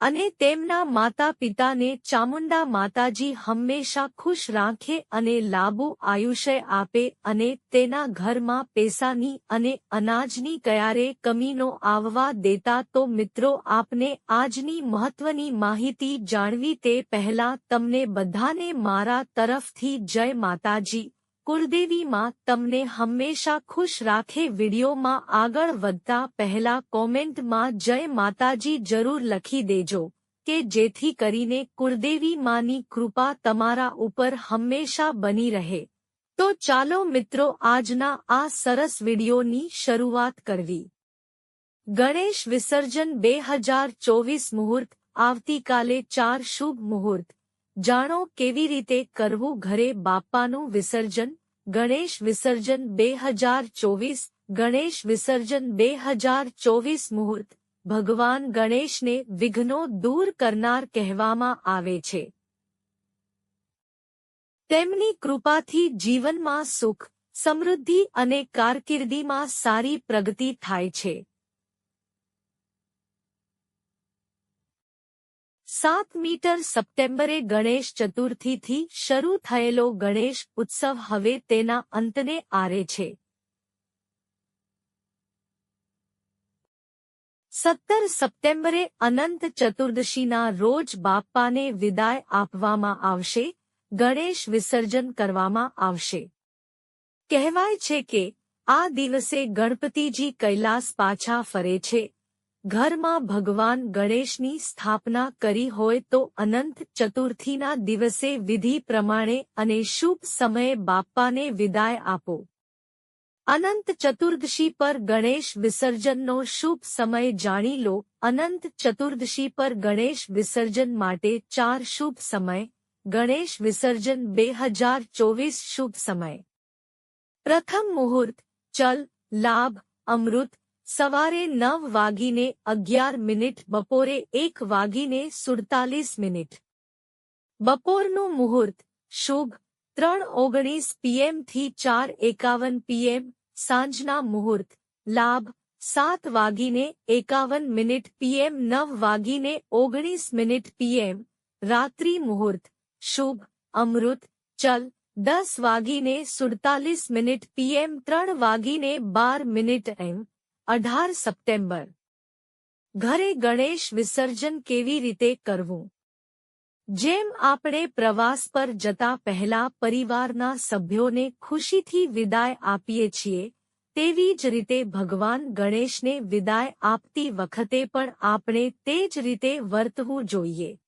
અને તેમના માતા પિતાને ચામુંડા માતાજી હંમેશા ખુશ રાખે અને લાંબુ આયુષ્ય આપે અને તેના ઘરમાં પૈસાની અને અનાજની ક્યારે કમીનો આવવા દેતા તો મિત્રો આપને આજની મહત્વની માહિતી જાણવી તે પહેલા તમને બધાને મારા તરફથી જય માતાજી. કુળદેવીમાં તમને હંમેશા ખુશ રાખે વિડીયોમાં આગળ વધતા પહેલા કોમેન્ટમાં જય માતાજી જરૂર લખી દેજો, કે જેથી કરીને કુળદેવી માની કૃપા તમારા ઉપર હંમેશા બની રહે. તો ચાલો મિત્રો આજના આ સરસ વિડીયોની શરૂઆત કરવી. ગણેશ વિસર્જન બે હજાર ચોવીસ મુહૂર્ત, આવતીકાલે ચાર શુભ મુહૂર્ત. જાણો કેવી રીતે કરવું ઘરે બાપ્પાનું વિસર્જન? ગણેશ વિસર્જન બે હજાર ચોવીસ, ગણેશ વિસર્જન બે હજાર ચોવીસ મુહૂર્ત, ભગવાન ગણેશને વિઘ્નો દૂર કરનાર કહેવામાં આવે છે. તેમની કૃપાથી જીવનમાં સુખ, સમૃદ્ધિ અને કારકિર્દીમાં સારી પ્રગતિ થાય છે. સાત મીટર સપ્ટેમ્બરે ગણેશ ચતુર્થીથી શરૂ થયેલો ગણેશ ઉત્સવ હવે તેના અંતને આરે છે. સત્તર સપ્ટેમ્બરે અનંત ચતુર્દશીના રોજ બાપ્પાને વિદાય આપવામાં આવશે, ગણેશ વિસર્જન કરવામાં આવશે. કહેવાય છે કે, આ દિવસે ગણપતિજી કૈલાસ પાછા ફરે છે. ઘરમાં ભગવાન ગણેશની સ્થાપના કરી હોય તો અનંત ચતુર્થીના દિવસે વિધિ પ્રમાણે અને શુભ સમયે બાપ્પાને વિદાય આપો. અનંત ચતુર્દશી પર ગણેશ વિસર્જનનો શુભ સમય જાણી લો. અનંત ચતુર્દશી પર ગણેશ વિસર્જન માટે ચાર શુભ સમય. ગણેશ વિસર્જન બે હજાર ચોવીસ શુભ સમય. પ્રથમ મુહૂર્ત, ચલ, લાભ, અમૃત સવારે નવ વાગીને અગિયાર મિનિટ બપોરે એક વાગીને સુડતાલીસ મિનિટ બપોરનું મુહૂર્ત શુભ ત્રણ ઓગણીસ પીએમથી ચાર એકાવન પીએમ સાંજના મુહૂર્ત લાભ સાત વાગીને એકાવન મિનિટ પીએમ નવ વાગીને ઓગણીસ મિનિટ પીએમ રાત્રિ મુહૂર્ત શુભ અમૃત ચલ દસ વાગીને સુડતાલીસ મિનિટ પીએમ ત્રણ વાગીને બાર મિનિટ એમ અઢાર સપ્ટેમ્બર. ઘરે ગણેશ વિસર્જન કેવી રીતે કરવું? જેમ આપણે પ્રવાસ પર જતા પહેલા પરિવારના સભ્યોને ખુશીથી વિદાય આપીએ છીએ, તેવી જ રીતે ભગવાન ગણેશને વિદાય આપતી વખતે પણ આપણે તે જ રીતે વર્તવું જોઈએ.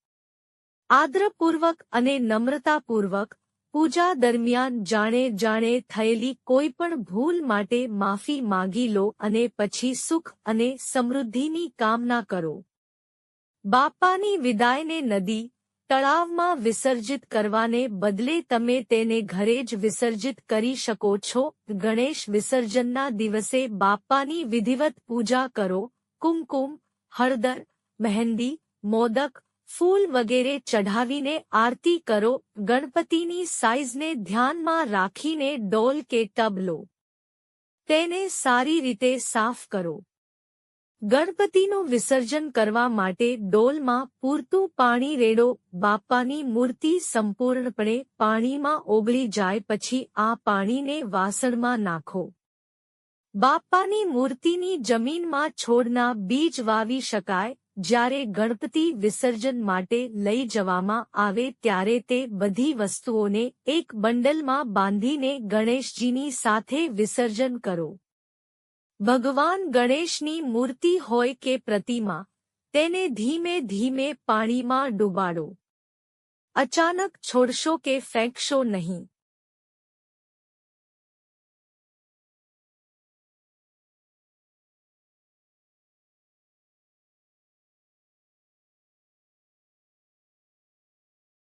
આદ્રપૂર્વક અને નમ્રતાપૂર્વક પૂજા દરમિયાન જાણે જાણે થયેલી કોઈ પણ ભૂલ માટે માફી માગી લો અને પછી સુખ અને સમૃદ્ધિની કામના કરો. બાપાની વિદાયને નદી તળાવમાં વિસર્જિત કરવાને બદલે તમે તેને ઘરે જ વિસર્જિત કરી શકો છો. ગણેશ વિસર્જનના દિવસે બાપાની વિધિવત પૂજા કરો. કુમકુમ, હળદર, મહેંદી, મોદક ફૂલ વગેરે ચઢાવીને આરતી કરો, ગણપતિની સાઇઝને ધ્યાનમાં રાખીને ડોલ કે ટબ લો. તેને સારી રીતે સાફ કરો. ગણપતિનું વિસર્જન કરવા માટે ડોલમાં પૂરતું પાણી રેડો, બાપાની મૂર્તિ સંપૂર્ણપણે પાણીમાં ઓગળી જાય પછી આ પાણીને વાસણમાં નાખો. બાપાની મૂર્તિની જમીનમાં છોડના બીજ વાવી શકાય જ્યારે ગણપતિ વિસર્જન માટે લઈ જવામાં આવે ત્યારે તે બધી વસ્તુઓને એક બંડલમાં બાંધીને ગણેશજીની સાથે વિસર્જન કરો. ભગવાન ગણેશની મૂર્તિ હોય કે પ્રતિમા, તેને ધીમે ધીમે પાણીમાં ડૂબાડો. અચાનક છોડશો કે ફેંકશો નહીં.